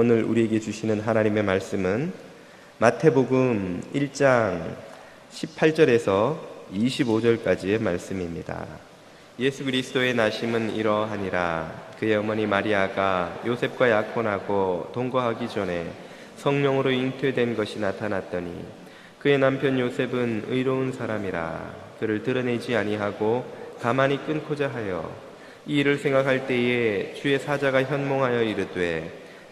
오늘 우리에게 주시는 하나님의 말씀은 마태복음 1장 18절에서 25절까지의 말씀입니다. 예수 그리스도의 나심은 이러하니라 그의 어머니 마리아가 요셉과 약혼하고 동거하기 전에 성령으로 잉태된 것이 나타났더니 그의 남편 요셉은 의로운 사람이라 그를 드러내지 아니하고 가만히 끊고자 하여 이 일을 생각할 때에 주의 사자가 현몽하여 이르되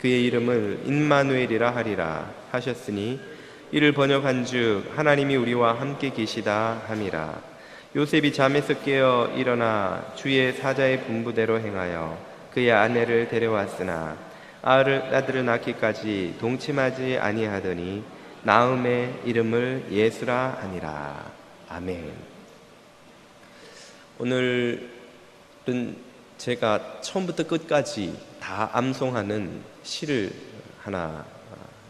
그의 이름을 임마누엘이라 하리라 하셨으니 이를 번역한즉 하나님이 우리와 함께 계시다 함이라 요셉이 잠에서 깨어 일어나 주의 사자의 분부대로 행하여 그의 아내를 데려왔으나 아들을 낳기까지 동침하지 아니하더니 나음의 이름을 예수라 하니라 아멘. 오늘은 제가 처음부터 끝까지 다 암송하는 시를 하나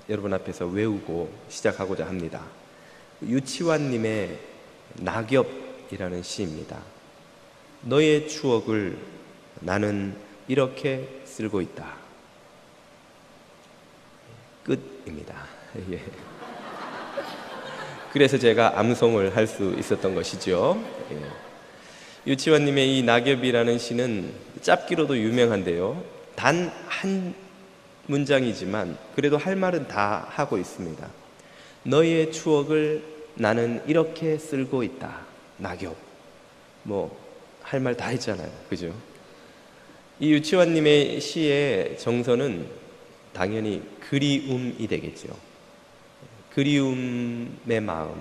여러분 앞에서 외우고 시작하고자 합니다. 유치환님의 낙엽이라는 시입니다. 너의 추억을 나는 이렇게 쓸고 있다. 끝입니다. 예. 그래서 제가 암송을 할 수 있었던 것이죠. 예. 유치원님의 이 낙엽이라는 시는 짭기로도 유명한데요. 단 한 문장이지만 그래도 할 말은 다 하고 있습니다. 너의 추억을 나는 이렇게 쓸고 있다. 낙엽. 뭐, 할 말 다 했잖아요. 그죠? 이 유치원님의 시의 정서는 당연히 그리움이 되겠죠. 그리움의 마음을,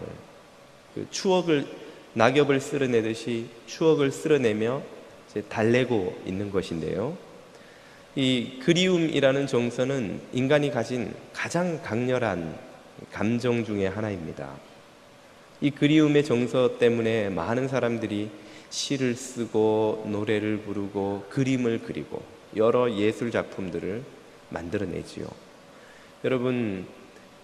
그 추억을 낙엽을 쓸어내듯이 추억을 쓸어내며 달래고 있는 것인데요. 이 그리움이라는 정서는 인간이 가진 가장 강렬한 감정 중의 하나입니다. 이 그리움의 정서 때문에 많은 사람들이 시를 쓰고 노래를 부르고 그림을 그리고 여러 예술 작품들을 만들어내지요. 여러분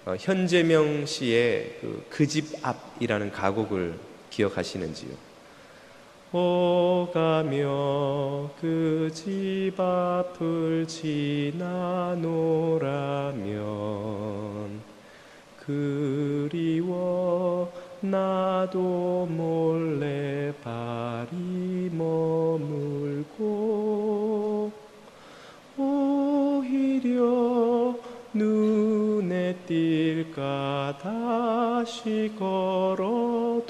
어, 현재명 씨의 그집 그 앞이라는 가곡을 기억하시는지요? 오가며 그 집 앞을 지나 노라면 그리워 나도 몰래 발이 머물고 오히려 눈 에 띌까 다시 걸어도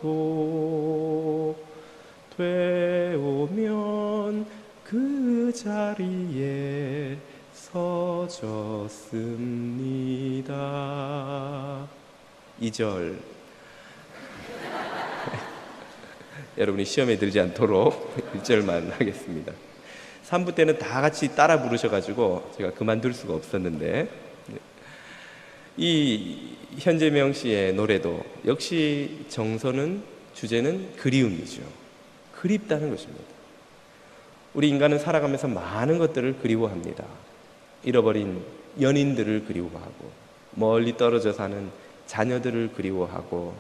되오면 그 자리에 서졌습니다. 2절 여러분이 시험에 들지 않도록 1절만 하겠습니다. 3부 때는 다 같이 따라 부르셔가지고 제가 그만둘 수가 없었는데 이 현재명 씨의 노래도 역시 정서는 주제는 그리움이죠. 그립다는 것입니다. 우리 인간은 살아가면서 많은 것들을 그리워합니다. 잃어버린 연인들을 그리워하고 멀리 떨어져 사는 자녀들을 그리워하고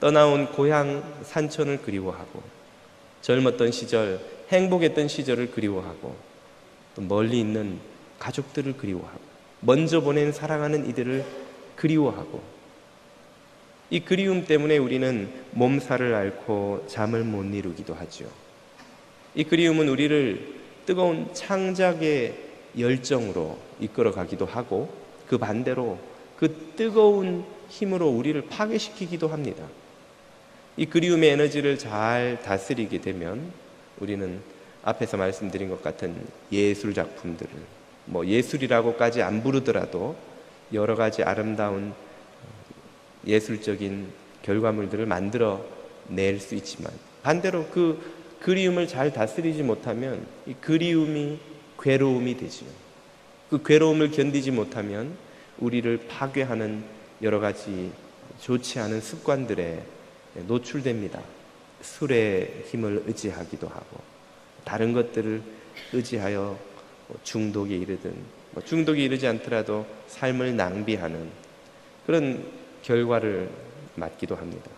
떠나온 고향 산천을 그리워하고 젊었던 시절 행복했던 시절을 그리워하고 또 멀리 있는 가족들을 그리워하고 먼저 보낸 사랑하는 이들을 그리워하고 이 그리움 때문에 우리는 몸살을 앓고 잠을 못 이루기도 하죠. 이 그리움은 우리를 뜨거운 창작의 열정으로 이끌어 가기도 하고 그 반대로 그 뜨거운 힘으로 우리를 파괴시키기도 합니다. 이 그리움의 에너지를 잘 다스리게 되면 우리는 앞에서 말씀드린 것 같은 예술 작품들을 뭐 예술이라고까지 안 부르더라도 여러 가지 아름다운 예술적인 결과물들을 만들어 낼 수 있지만 반대로 그 그리움을 잘 다스리지 못하면 이 그리움이 괴로움이 되지요. 그 괴로움을 견디지 못하면 우리를 파괴하는 여러 가지 좋지 않은 습관들에 노출됩니다. 술의 힘을 의지하기도 하고 다른 것들을 의지하여 뭐 중독에 이르든 뭐 중독에 이르지 않더라도 삶을 낭비하는 그런 결과를 맞기도 합니다.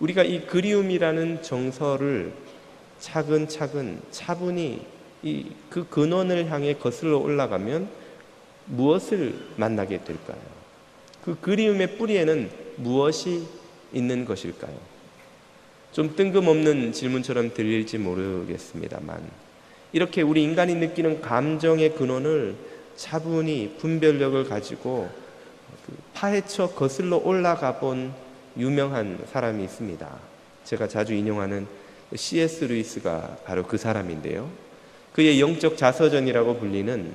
우리가 이 그리움이라는 정서를 차근차근 차분히 이 그 근원을 향해 거슬러 올라가면 무엇을 만나게 될까요? 그 그리움의 뿌리에는 무엇이 있는 것일까요? 좀 뜬금없는 질문처럼 들릴지 모르겠습니다만 이렇게 우리 인간이 느끼는 감정의 근원을 차분히 분별력을 가지고 그 파헤쳐 거슬러 올라가 본 유명한 사람이 있습니다. 제가 자주 인용하는 C.S. 루이스가 바로 그 사람인데요. 그의 영적 자서전이라고 불리는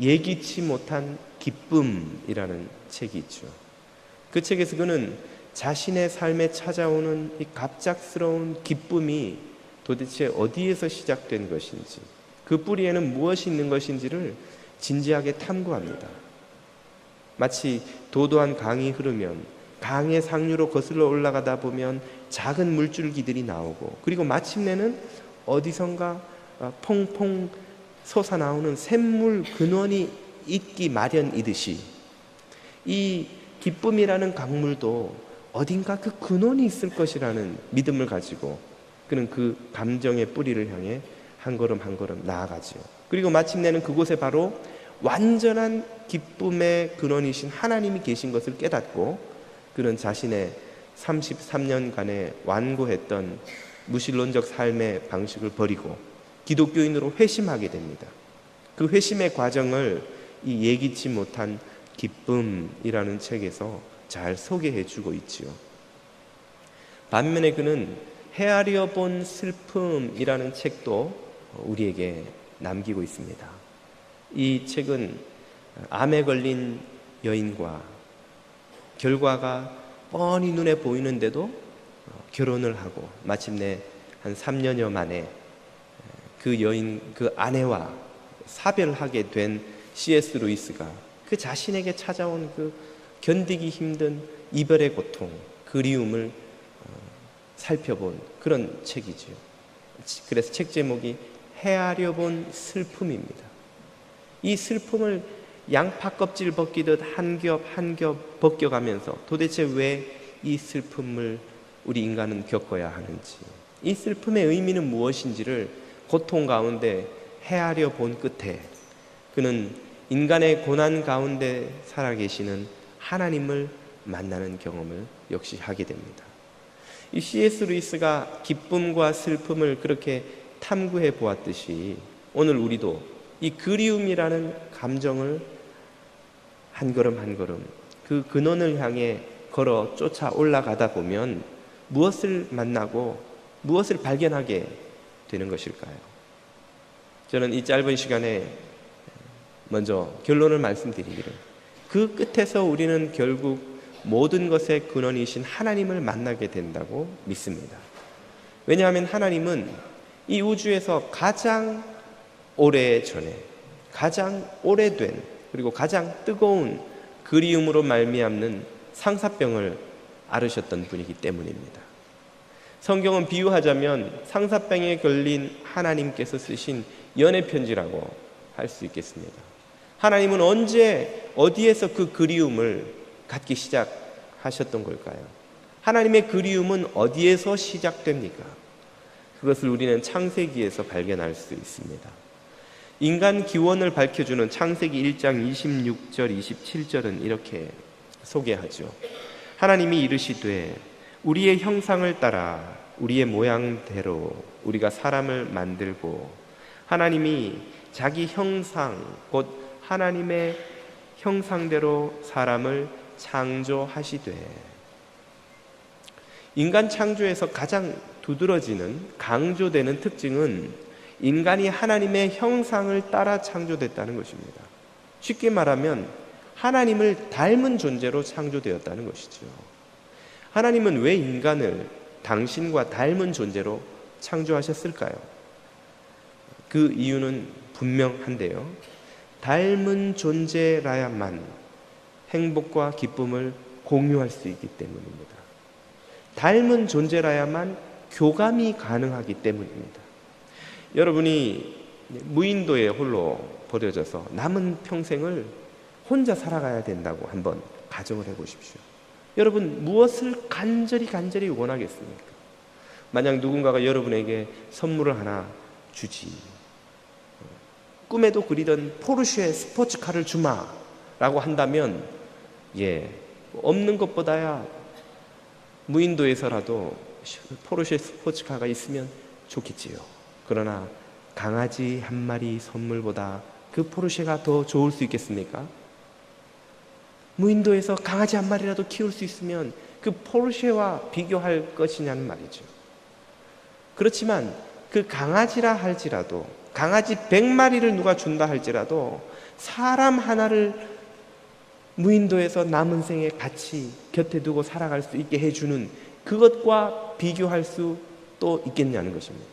예기치 못한 기쁨이라는 책이 있죠. 그 책에서 그는 자신의 삶에 찾아오는 이 갑작스러운 기쁨이 도대체 어디에서 시작된 것인지, 그 뿌리에는 무엇이 있는 것인지를 진지하게 탐구합니다. 마치 도도한 강이 흐르면 강의 상류로 거슬러 올라가다 보면 작은 물줄기들이 나오고 그리고 마침내는 어디선가 어, 퐁퐁 솟아나오는 샘물 근원이 있기 마련이듯이 이 기쁨이라는 강물도 어딘가 그 근원이 있을 것이라는 믿음을 가지고 그는 그 감정의 뿌리를 향해 한 걸음 한 걸음 나아가지요. 그리고 마침내는 그곳에 바로 완전한 기쁨의 근원이신 하나님이 계신 것을 깨닫고 그는 자신의 33년간의 완고했던 무신론적 삶의 방식을 버리고 기독교인으로 회심하게 됩니다. 그 회심의 과정을 이 예기치 못한 기쁨이라는 책에서 잘 소개해 주고 있지요. 반면에 그는 헤아려 본 슬픔이라는 책도 우리에게 남기고 있습니다. 이 책은 암에 걸린 여인과 결과가 뻔히 눈에 보이는데도 결혼을 하고 마침내 한 3년여 만에 그 여인, 그 아내와 사별하게 된 C.S. 루이스가 그 자신에게 찾아온 그 견디기 힘든 이별의 고통, 그리움을 어, 살펴본 그런 책이지요. 그래서 책 제목이 헤아려 본 슬픔입니다. 이 슬픔을 양파 껍질 벗기듯 한 겹 한 겹 벗겨가면서 도대체 왜 이 슬픔을 우리 인간은 겪어야 하는지, 이 슬픔의 의미는 무엇인지를 고통 가운데 헤아려 본 끝에 그는 인간의 고난 가운데 살아계시는 하나님을 만나는 경험을 역시 하게 됩니다. 이 C.S. 루이스가 기쁨과 슬픔을 그렇게 탐구해 보았듯이 오늘 우리도 이 그리움이라는 감정을 한 걸음 한 걸음 그 근원을 향해 걸어 쫓아 올라가다 보면 무엇을 만나고 무엇을 발견하게 되는 것일까요? 저는 이 짧은 시간에 먼저 결론을 말씀드리기를 그 끝에서 우리는 결국 모든 것의 근원이신 하나님을 만나게 된다고 믿습니다. 왜냐하면 하나님은 이 우주에서 가장 오래 전에 가장 오래된 그리고 가장 뜨거운 그리움으로 말미암는 상사병을 앓으셨던 분이기 때문입니다. 성경은 비유하자면 상사병에 걸린 하나님께서 쓰신 연애 편지라고 할 수 있겠습니다. 하나님은 언제 어디에서 그 그리움을 갖기 시작하셨던 걸까요? 하나님의 그리움은 어디에서 시작됩니까? 그것을 우리는 창세기에서 발견할 수 있습니다. 인간 기원을 밝혀주는 창세기 1장 26절, 27절은 이렇게 소개하죠. 하나님이 이르시되 우리의 형상을 따라 우리의 모양대로 우리가 사람을 만들고 하나님이 자기 형상 곧 하나님의 형상대로 사람을 창조하시되 인간 창조에서 가장 두드러지는 강조되는 특징은 인간이 하나님의 형상을 따라 창조됐다는 것입니다. 쉽게 말하면 하나님을 닮은 존재로 창조되었다는 것이죠. 하나님은 왜 인간을 당신과 닮은 존재로 창조하셨을까요? 그 이유는 분명한데요. 닮은 존재라야만 행복과 기쁨을 공유할 수 있기 때문입니다. 닮은 존재라야만 교감이 가능하기 때문입니다. 여러분이 무인도에 홀로 버려져서 남은 평생을 혼자 살아가야 된다고 한번 가정을 해 보십시오. 여러분 무엇을 간절히 간절히 원하겠습니까? 만약 누군가가 여러분에게 선물을 하나 주지 꿈에도 그리던 포르쉐 스포츠카를 주마 라고 한다면 예 없는 것보다야 무인도에서라도 포르쉐 스포츠카가 있으면 좋겠지요. 그러나 강아지 한 마리 선물보다 그 포르쉐가 더 좋을 수 있겠습니까? 무인도에서 강아지 한 마리라도 키울 수 있으면 그 포르쉐와 비교할 것이냐는 말이죠. 그렇지만 그 강아지라 할지라도 강아지 100마리를 누가 준다 할지라도 사람 하나를 무인도에서 남은 생에 같이 곁에 두고 살아갈 수 있게 해주는 그것과 비교할 수 또 있겠냐는 것입니다.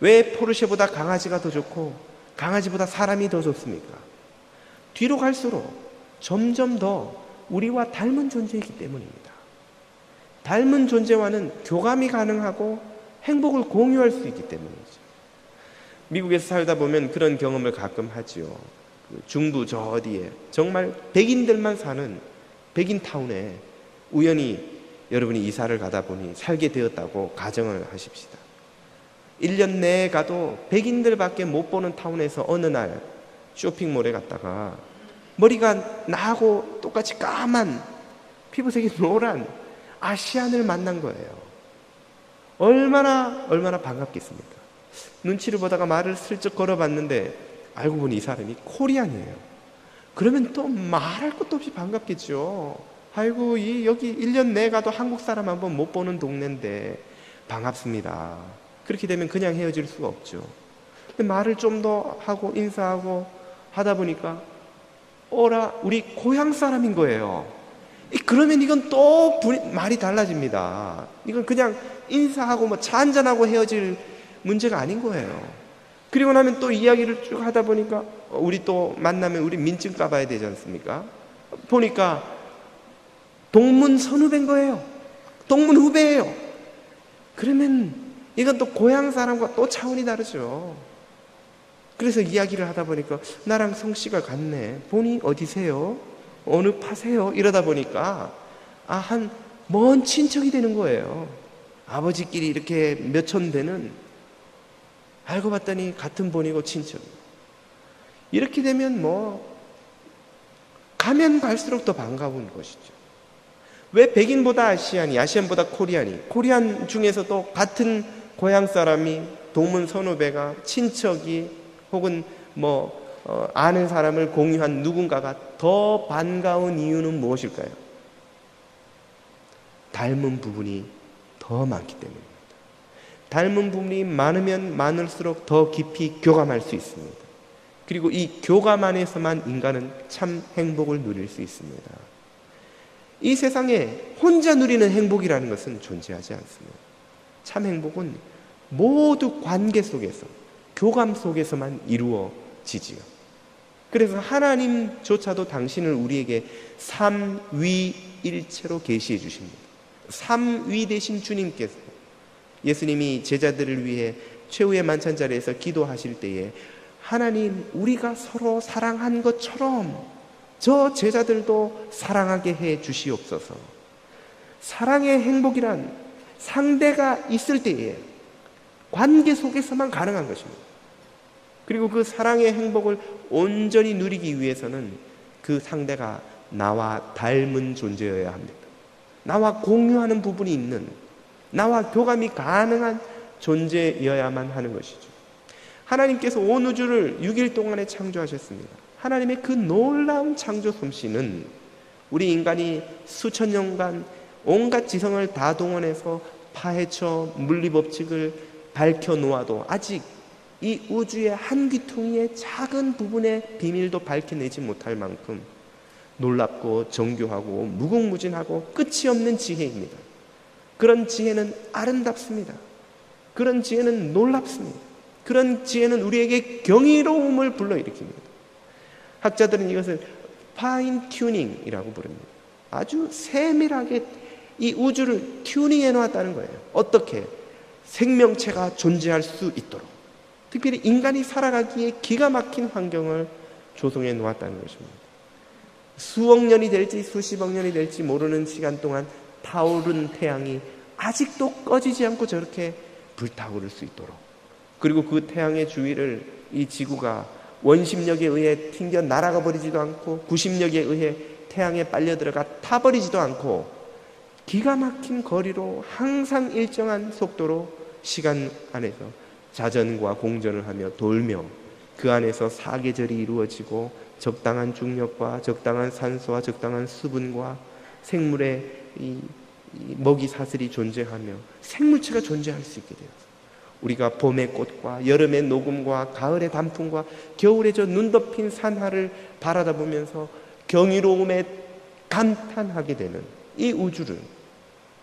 왜 포르쉐보다 강아지가 더 좋고 강아지보다 사람이 더 좋습니까? 뒤로 갈수록 점점 더 우리와 닮은 존재이기 때문입니다. 닮은 존재와는 교감이 가능하고 행복을 공유할 수 있기 때문이죠. 미국에서 살다 보면 그런 경험을 가끔 하지요. 그 중부 저 어디에 정말 백인들만 사는 백인 타운에 우연히 여러분이 이사를 가다 보니 살게 되었다고 가정을 하십시다. 1년 내에 가도 백인들밖에 못 보는 타운에서 어느 날 쇼핑몰에 갔다가 머리가 나하고 똑같이 까만 피부색이 노란 아시안을 만난 거예요. 얼마나 얼마나 반갑겠습니까? 눈치를 보다가 말을 슬쩍 걸어봤는데 알고 보니 이 사람이 코리안이에요. 그러면 또 말할 것도 없이 반갑겠죠. 아이고 이 여기 1년 내 가도 한국 사람 한 번 못 보는 동네인데 반갑습니다. 그렇게 되면 그냥 헤어질 수가 없죠. 근데 말을 좀 더 하고 인사하고 하다 보니까 어라 우리 고향 사람인 거예요. 그러면 이건 또 말이 달라집니다. 이건 그냥 인사하고 뭐차 한잔하고 헤어질 문제가 아닌 거예요. 그리고 나면 또 이야기를 쭉 하다 보니까 우리 또 만나면 우리 민증 까봐야 되지 않습니까? 보니까 동문 선후배인 거예요. 동문 후배예요. 그러면 이건 또 고향 사람과 또 차원이 다르죠. 그래서 이야기를 하다 보니까 나랑 성씨가 같네. 본이 어디세요? 어느 파세요? 이러다 보니까 아, 한 먼 친척이 되는 거예요. 아버지끼리 이렇게 몇 천 되는 알고 봤더니 같은 본이고 친척. 이렇게 되면 뭐 가면 갈수록 더 반가운 것이죠. 왜 백인보다 아시안이, 아시안보다 코리안이, 코리안 중에서도 같은 고향 사람이 동문 선후배가 친척이 혹은 뭐 어, 아는 사람을 공유한 누군가가 더 반가운 이유는 무엇일까요? 닮은 부분이 더 많기 때문입니다. 닮은 부분이 많으면 많을수록 더 깊이 교감할 수 있습니다. 그리고 이 교감 안에서만 인간은 참 행복을 누릴 수 있습니다. 이 세상에 혼자 누리는 행복이라는 것은 존재하지 않습니다. 참 행복은 모두 관계 속에서, 교감 속에서만 이루어지지요. 그래서 하나님조차도 당신을 우리에게 삼위일체로 계시해 주십니다. 삼위 대신 주님께서 예수님이 제자들을 위해 최후의 만찬 자리에서 기도하실 때에 하나님 우리가 서로 사랑한 것처럼 저 제자들도 사랑하게 해 주시옵소서. 사랑의 행복이란 상대가 있을 때에 관계 속에서만 가능한 것입니다. 그리고 그 사랑의 행복을 온전히 누리기 위해서는 그 상대가 나와 닮은 존재여야 합니다. 나와 공유하는 부분이 있는, 나와 교감이 가능한 존재여야만 하는 것이죠. 하나님께서 온 우주를 6일 동안에 창조하셨습니다. 하나님의 그 놀라운 창조 솜씨는 우리 인간이 수천 년간 온갖 지성을 다 동원해서 파헤쳐 물리 법칙을 밝혀 놓아도 아직 이 우주의 한 귀퉁이의 작은 부분의 비밀도 밝혀내지 못할 만큼 놀랍고 정교하고 무궁무진하고 끝이 없는 지혜입니다. 그런 지혜는 아름답습니다. 그런 지혜는 놀랍습니다. 그런 지혜는 우리에게 경이로움을 불러일으킵니다. 학자들은 이것을 파인 튜닝이라고 부릅니다. 아주 세밀하게 이 우주를 튜닝해 놓았다는 거예요. 어떻게? 생명체가 존재할 수 있도록. 특별히 인간이 살아가기에 기가 막힌 환경을 조성해 놓았다는 것입니다. 수억 년이 될지 수십억 년이 될지 모르는 시간 동안 타오른 태양이 아직도 꺼지지 않고 저렇게 불타오를 수 있도록. 그리고 그 태양의 주위를 이 지구가 원심력에 의해 튕겨 날아가 버리지도 않고 구심력에 의해 태양에 빨려 들어가 타버리지도 않고 기가 막힌 거리로 항상 일정한 속도로 시간 안에서 자전과 공전을 하며 돌며 그 안에서 사계절이 이루어지고 적당한 중력과 적당한 산소와 적당한 수분과 생물의 이, 이 먹이 사슬이 존재하며 생물체가 존재할 수 있게 되었어요. 우리가 봄의 꽃과 여름의 녹음과 가을의 단풍과 겨울의 저 눈 덮인 산하를 바라다 보면서 경이로움에 감탄하게 되는 이 우주를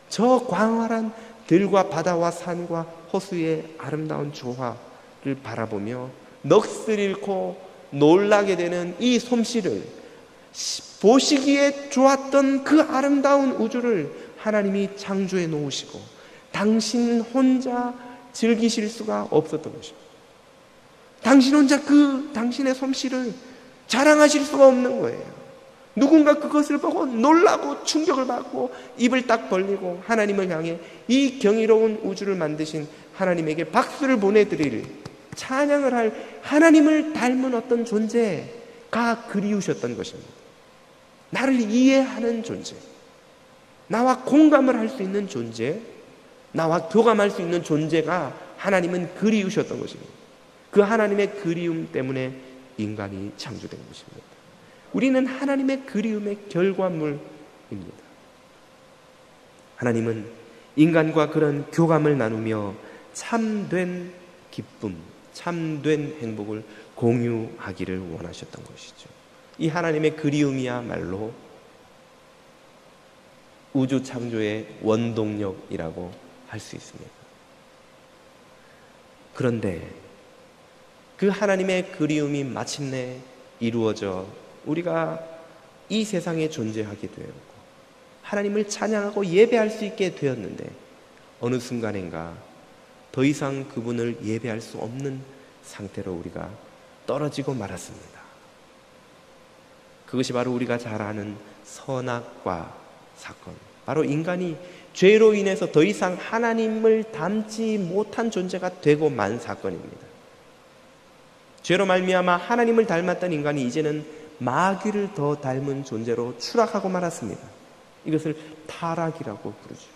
저 광활한 들과 바다와 산과 호수의 아름다운 조화를 바라보며 넋을 잃고 놀라게 되는 이 솜씨를 보시기에 좋았던 그 아름다운 우주를 하나님이 창조해 놓으시고 당신 혼자 즐기실 수가 없었던 것입니다. 당신 혼자 그 당신의 솜씨를 자랑하실 수가 없는 거예요. 누군가 그것을 보고 놀라고 충격을 받고 입을 딱 벌리고 하나님을 향해 이 경이로운 우주를 만드신 하나님에게 박수를 보내드릴 찬양을 할 하나님을 닮은 어떤 존재가 그리우셨던 것입니다. 나를 이해하는 존재, 나와 공감을 할 수 있는 존재, 나와 교감할 수 있는 존재가 하나님은 그리우셨던 것입니다. 그 하나님의 그리움 때문에 인간이 창조된 것입니다. 우리는 하나님의 그리움의 결과물입니다. 하나님은 인간과 그런 교감을 나누며 참된 기쁨, 참된 행복을 공유하기를 원하셨던 것이죠. 이 하나님의 그리움이야말로 우주 창조의 원동력이라고 할 수 있습니다. 그런데 그 하나님의 그리움이 마침내 이루어져 우리가 이 세상에 존재하게 되었고 하나님을 찬양하고 예배할 수 있게 되었는데 어느 순간인가 더 이상 그분을 예배할 수 없는 상태로 우리가 떨어지고 말았습니다. 그것이 바로 우리가 잘 아는 선악과 사건. 바로 인간이 죄로 인해서 더 이상 하나님을 닮지 못한 존재가 되고 만 사건입니다. 죄로 말미암아 하나님을 닮았던 인간이 이제는 마귀를 더 닮은 존재로 추락하고 말았습니다. 이것을 타락이라고 부르죠.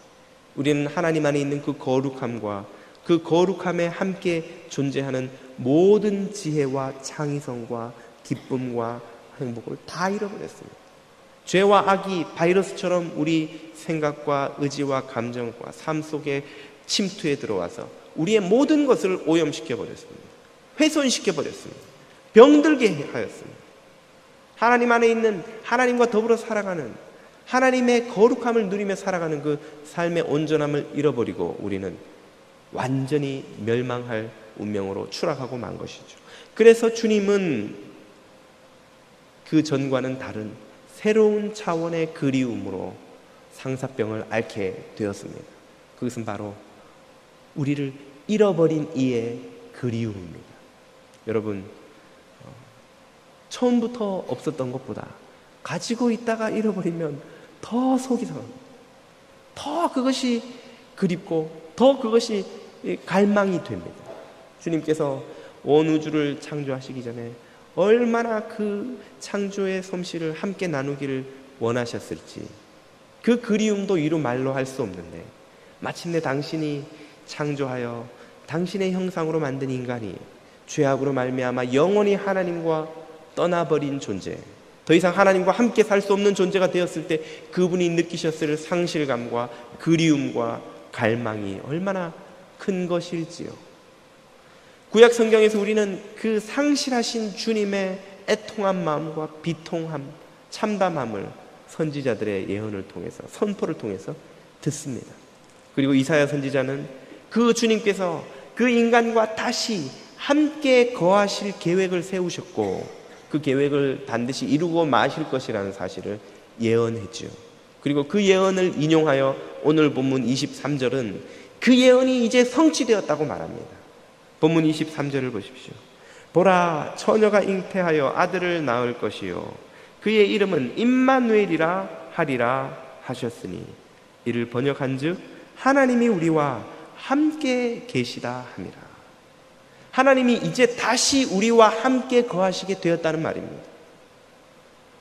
우리는 하나님 안에 있는 그 거룩함과 그 거룩함에 함께 존재하는 모든 지혜와 창의성과 기쁨과 행복을 다 잃어버렸습니다. 죄와 악이 바이러스처럼 우리 생각과 의지와 감정과 삶 속에 침투해 들어와서 우리의 모든 것을 오염시켜 버렸습니다. 훼손시켜 버렸습니다. 병들게 하였습니다. 하나님 안에 있는 하나님과 더불어 살아가는 하나님의 거룩함을 누리며 살아가는 그 삶의 온전함을 잃어버리고 우리는 완전히 멸망할 운명으로 추락하고 만 것이죠. 그래서 주님은 그 전과는 다른 새로운 차원의 그리움으로 상사병을 앓게 되었습니다. 그것은 바로 우리를 잃어버린 이의 그리움입니다. 여러분, 처음부터 없었던 것보다 가지고 있다가 잃어버리면 더 속이 상합니다. 더 그것이 그립고 더 그것이 갈망이 됩니다. 주님께서 온 우주를 창조하시기 전에 얼마나 그 창조의 솜씨를 함께 나누기를 원하셨을지 그 그리움도 이루 말로 할 수 없는데 마침내 당신이 창조하여 당신의 형상으로 만든 인간이 죄악으로 말미암아 영원히 하나님과 떠나버린 존재, 더 이상 하나님과 함께 살 수 없는 존재가 되었을 때 그분이 느끼셨을 상실감과 그리움과 갈망이 얼마나 큰 것일지요. 구약 성경에서 우리는 그 상실하신 주님의 애통한 마음과 비통함, 참담함을 선지자들의 예언을 통해서 선포를 통해서 듣습니다. 그리고 이사야 선지자는 그 주님께서 그 인간과 다시 함께 거하실 계획을 세우셨고 그 계획을 반드시 이루고 마실 것이라는 사실을 예언했죠. 그리고 그 예언을 인용하여 오늘 본문 23절은 그 예언이 이제 성취되었다고 말합니다. 본문 23절을 보십시오. 보라 처녀가 잉태하여 아들을 낳을 것이요 그의 이름은 임마누엘이라 하리라 하셨으니 이를 번역한즉 하나님이 우리와 함께 계시다 함이라. 하나님이 이제 다시 우리와 함께 거하시게 되었다는 말입니다.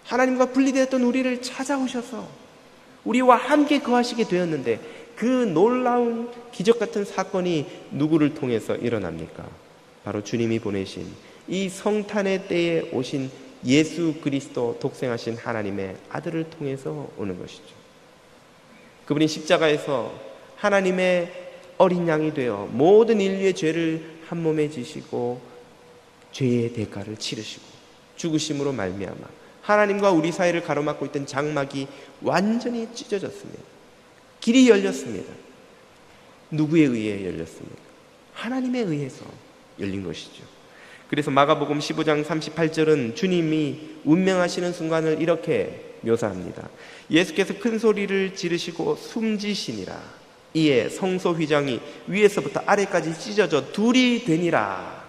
하나님과 분리되었던 우리를 찾아오셔서 우리와 함께 거하시게 되었는데 그 놀라운 기적 같은 사건이 누구를 통해서 일어납니까? 바로 주님이 보내신 이 성탄의 때에 오신 예수 그리스도 독생하신 하나님의 아들을 통해서 오는 것이죠. 그분이 십자가에서 하나님의 어린 양이 되어 모든 인류의 죄를 한 몸에 지시고 죄의 대가를 치르시고 죽으심으로 말미암아 하나님과 우리 사이를 가로막고 있던 장막이 완전히 찢어졌습니다. 길이 열렸습니다. 누구에 의해 열렸습니까? 하나님에 의해서 열린 것이죠. 그래서 마가복음 15장 38절은 주님이 운명하시는 순간을 이렇게 묘사합니다. 예수께서 큰 소리를 지르시고 숨지시니라. 이에 성소 휘장이 위에서부터 아래까지 찢어져 둘이 되니라.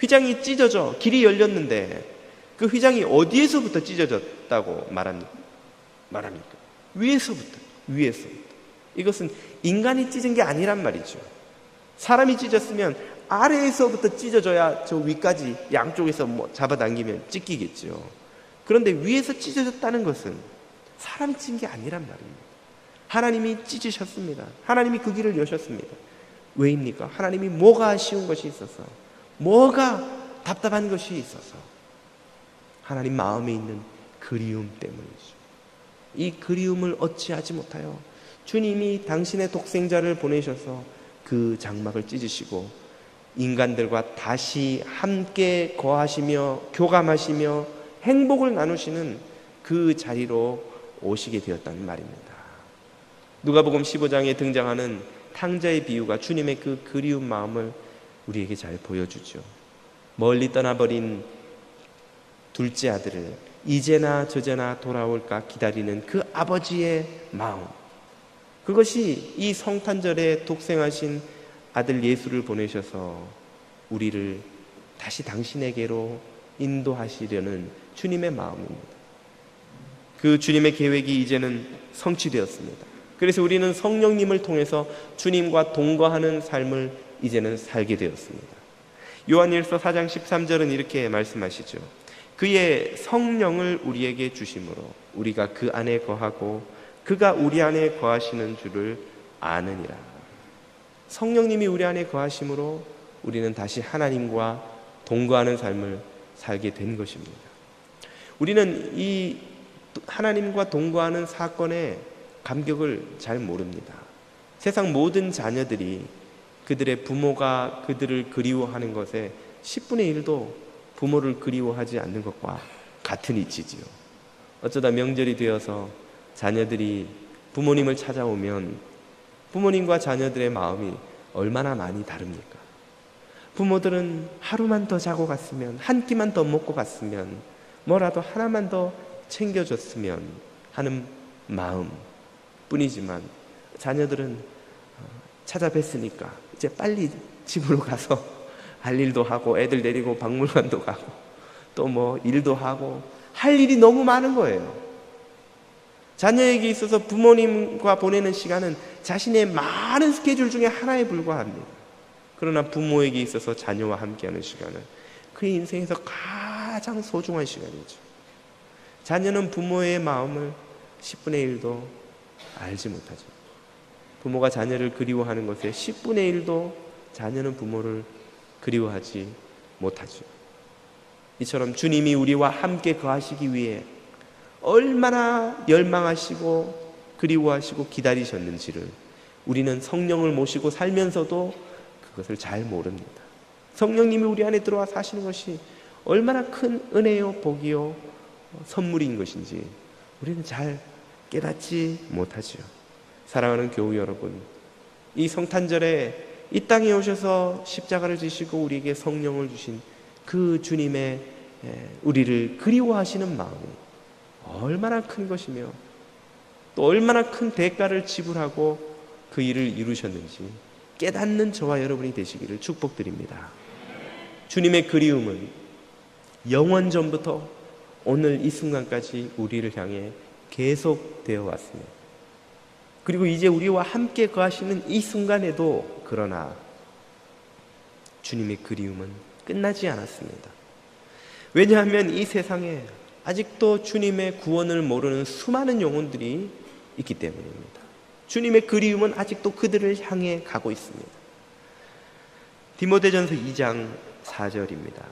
휘장이 찢어져 길이 열렸는데 그 휘장이 어디에서부터 찢어졌다고 말합니까? 위에서부터, 위에서부터. 이것은 인간이 찢은 게 아니란 말이죠. 사람이 찢었으면 아래에서부터 찢어져야 저 위까지 양쪽에서 뭐 잡아당기면 찢기겠죠. 그런데 위에서 찢어졌다는 것은 사람 찢은 게 아니란 말입니다. 하나님이 찢으셨습니다. 하나님이 그 길을 여셨습니다. 왜입니까? 하나님이 뭐가 아쉬운 것이 있어서, 뭐가 답답한 것이 있어서, 하나님 마음에 있는 그리움 때문이죠. 이 그리움을 어찌하지 못하여 주님이 당신의 독생자를 보내셔서 그 장막을 찢으시고 인간들과 다시 함께 거하시며 교감하시며 행복을 나누시는 그 자리로 오시게 되었다는 말입니다. 누가복음 15장에 등장하는 탕자의 비유가 주님의 그 그리운 마음을 우리에게 잘 보여주죠. 멀리 떠나버린 둘째 아들을 이제나 저제나 돌아올까 기다리는 그 아버지의 마음. 그것이 이 성탄절에 독생하신 아들 예수를 보내셔서 우리를 다시 당신에게로 인도하시려는 주님의 마음입니다. 그 주님의 계획이 이제는 성취되었습니다. 그래서 우리는 성령님을 통해서 주님과 동거하는 삶을 이제는 살게 되었습니다. 요한일서 4장 13절은 이렇게 말씀하시죠. 그의 성령을 우리에게 주심으로 우리가 그 안에 거하고 그가 우리 안에 거하시는 줄을 아느니라. 성령님이 우리 안에 거하심으로 우리는 다시 하나님과 동거하는 삶을 살게 된 것입니다. 우리는 이 하나님과 동거하는 사건의 감격을 잘 모릅니다. 세상 모든 자녀들이 그들의 부모가 그들을 그리워하는 것에 10분의 1도 부모를 그리워하지 않는 것과 같은 이치지요. 어쩌다 명절이 되어서 자녀들이 부모님을 찾아오면 부모님과 자녀들의 마음이 얼마나 많이 다릅니까? 부모들은 하루만 더 자고 갔으면, 한 끼만 더 먹고 갔으면, 뭐라도 하나만 더 챙겨줬으면 하는 마음 뿐이지만 자녀들은 어, 찾아뵀으니까 이제 빨리 집으로 가서 할 일도 하고 애들 데리고 박물관도 가고 또 뭐 일도 하고 할 일이 너무 많은 거예요. 자녀에게 있어서 부모님과 보내는 시간은 자신의 많은 스케줄 중에 하나에 불과합니다. 그러나 부모에게 있어서 자녀와 함께하는 시간은 그의 인생에서 가장 소중한 시간이죠. 자녀는 부모의 마음을 10분의 1도 알지 못하죠. 부모가 자녀를 그리워하는 것에 10분의 1도 자녀는 부모를 그리워하지 못하죠. 이처럼 주님이 우리와 함께 거하시기 위해 얼마나 열망하시고 그리워하시고 기다리셨는지를 우리는 성령을 모시고 살면서도 그것을 잘 모릅니다. 성령님이 우리 안에 들어와 사시는 것이 얼마나 큰 은혜요, 복이요, 선물인 것인지 우리는 잘 깨닫지 못하죠. 사랑하는 교우 여러분, 이 성탄절에 이 땅에 오셔서 십자가를 지시고 우리에게 성령을 주신 그 주님의 예, 우리를 그리워하시는 마음이 얼마나 큰 것이며 또 얼마나 큰 대가를 지불하고 그 일을 이루셨는지 깨닫는 저와 여러분이 되시기를 축복드립니다. 주님의 그리움은 영원 전부터 오늘 이 순간까지 우리를 향해 계속되어 왔습니다. 그리고 이제 우리와 함께 거하시는 이 순간에도 그러나 주님의 그리움은 끝나지 않았습니다. 왜냐하면 이 세상에 아직도 주님의 구원을 모르는 수많은 영혼들이 있기 때문입니다. 주님의 그리움은 아직도 그들을 향해 가고 있습니다. 디모데전서 2장 4절입니다.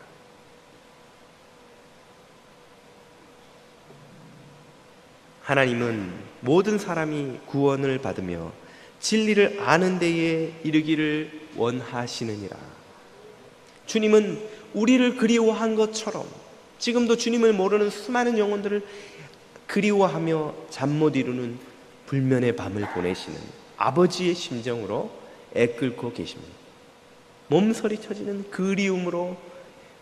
하나님은 모든 사람이 구원을 받으며 진리를 아는 데에 이르기를 원하시느니라. 주님은 우리를 그리워한 것처럼 지금도 주님을 모르는 수많은 영혼들을 그리워하며 잠 못 이루는 불면의 밤을 보내시는 아버지의 심정으로 애끓고 계십니다. 몸서리 쳐지는 그리움으로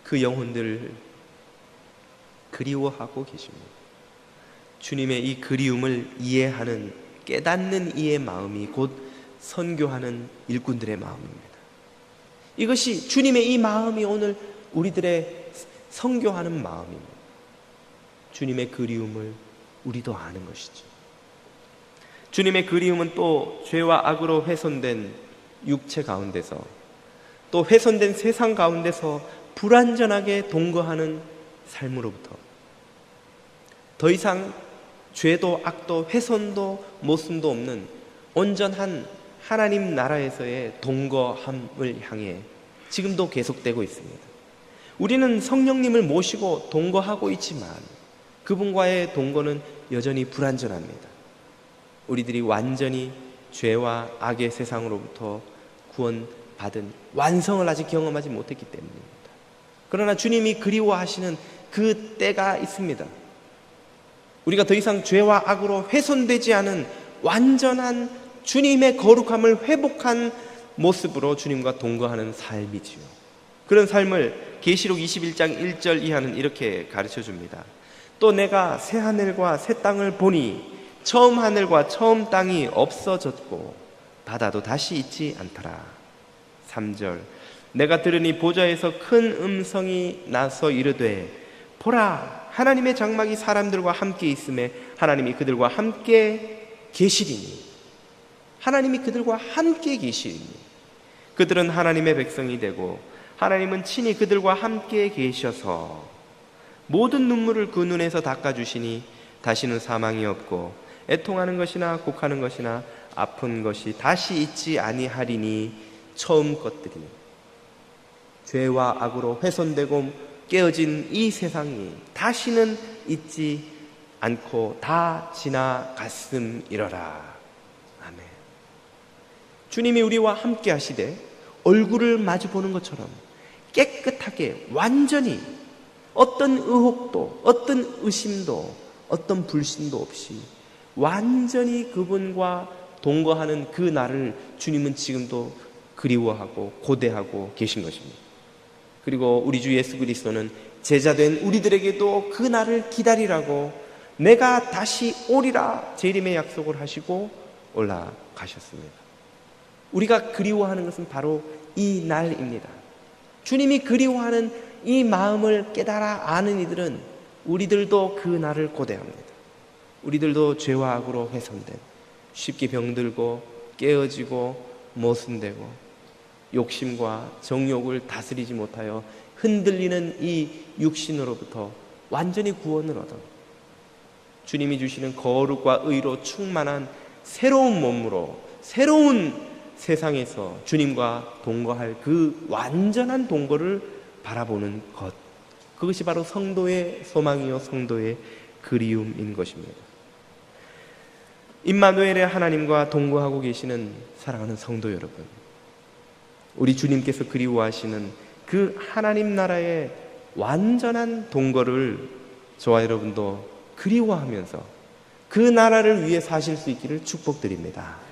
그 영혼들을 그리워하고 계십니다. 주님의 이 그리움을 이해하는 깨닫는 이의 마음이 곧 선교하는 일꾼들의 마음입니다. 이것이 주님의 이 마음이 오늘 우리들의 선교하는 마음입니다. 주님의 그리움을 우리도 아는 것이죠. 주님의 그리움은 또 죄와 악으로 훼손된 육체 가운데서 또 훼손된 세상 가운데서 불완전하게 동거하는 삶으로부터 더 이상 죄도 악도 훼손도 모순도 없는 온전한 하나님 나라에서의 동거함을 향해 지금도 계속되고 있습니다. 우리는 성령님을 모시고 동거하고 있지만 그분과의 동거는 여전히 불완전합니다. 우리들이 완전히 죄와 악의 세상으로부터 구원받은 완성을 아직 경험하지 못했기 때문입니다. 그러나 주님이 그리워하시는 그 때가 있습니다. 우리가 더 이상 죄와 악으로 훼손되지 않은 완전한 주님의 거룩함을 회복한 모습으로 주님과 동거하는 삶이지요. 그런 삶을 계시록 21장 1절 이하는 이렇게 가르쳐 줍니다. 또 내가 새 하늘과 새 땅을 보니 처음 하늘과 처음 땅이 없어졌고 바다도 다시 있지 않더라. 3절 내가 들으니 보좌에서 큰 음성이 나서 이르되 보라 하나님의 장막이 사람들과 함께 있음에 하나님이 그들과 함께 계시리니. 하나님이 그들과 함께 계시리니. 그들은 하나님의 백성이 되고 하나님은 친히 그들과 함께 계셔서 모든 눈물을 그 눈에서 닦아 주시니 다시는 사망이 없고 애통하는 것이나 곡하는 것이나 아픈 것이 다시 있지 아니하리니 처음 것들이 죄와 악으로 훼손되고 깨어진 이 세상이 다시는 있지 않고 다 지나갔음이러라. 아멘. 주님이 우리와 함께 하시되 얼굴을 마주 보는 것처럼 깨끗하게 완전히 어떤 의혹도 어떤 의심도 어떤 불신도 없이 완전히 그분과 동거하는 그 날을 주님은 지금도 그리워하고 고대하고 계신 것입니다. 그리고 우리 주 예수 그리스도는 제자된 우리들에게도 그 날을 기다리라고 내가 다시 오리라 재림의 약속을 하시고 올라가셨습니다. 우리가 그리워하는 것은 바로 이 날입니다. 주님이 그리워하는 이 마음을 깨달아 아는 이들은 우리들도 그 날을 고대합니다. 우리들도 죄와 악으로 훼손된 쉽게 병들고 깨어지고 모순되고 욕심과 정욕을 다스리지 못하여 흔들리는 이 육신으로부터 완전히 구원을 얻어 주님이 주시는 거룩과 의로 충만한 새로운 몸으로 새로운 세상에서 주님과 동거할 그 완전한 동거를 바라보는 것. 그것이 바로 성도의 소망이요 성도의 그리움인 것입니다. 임마누엘의 하나님과 동거하고 계시는 사랑하는 성도 여러분. 우리 주님께서 그리워하시는 그 하나님 나라의 완전한 동거를 저와 여러분도 그리워하면서 그 나라를 위해 사실 수 있기를 축복드립니다.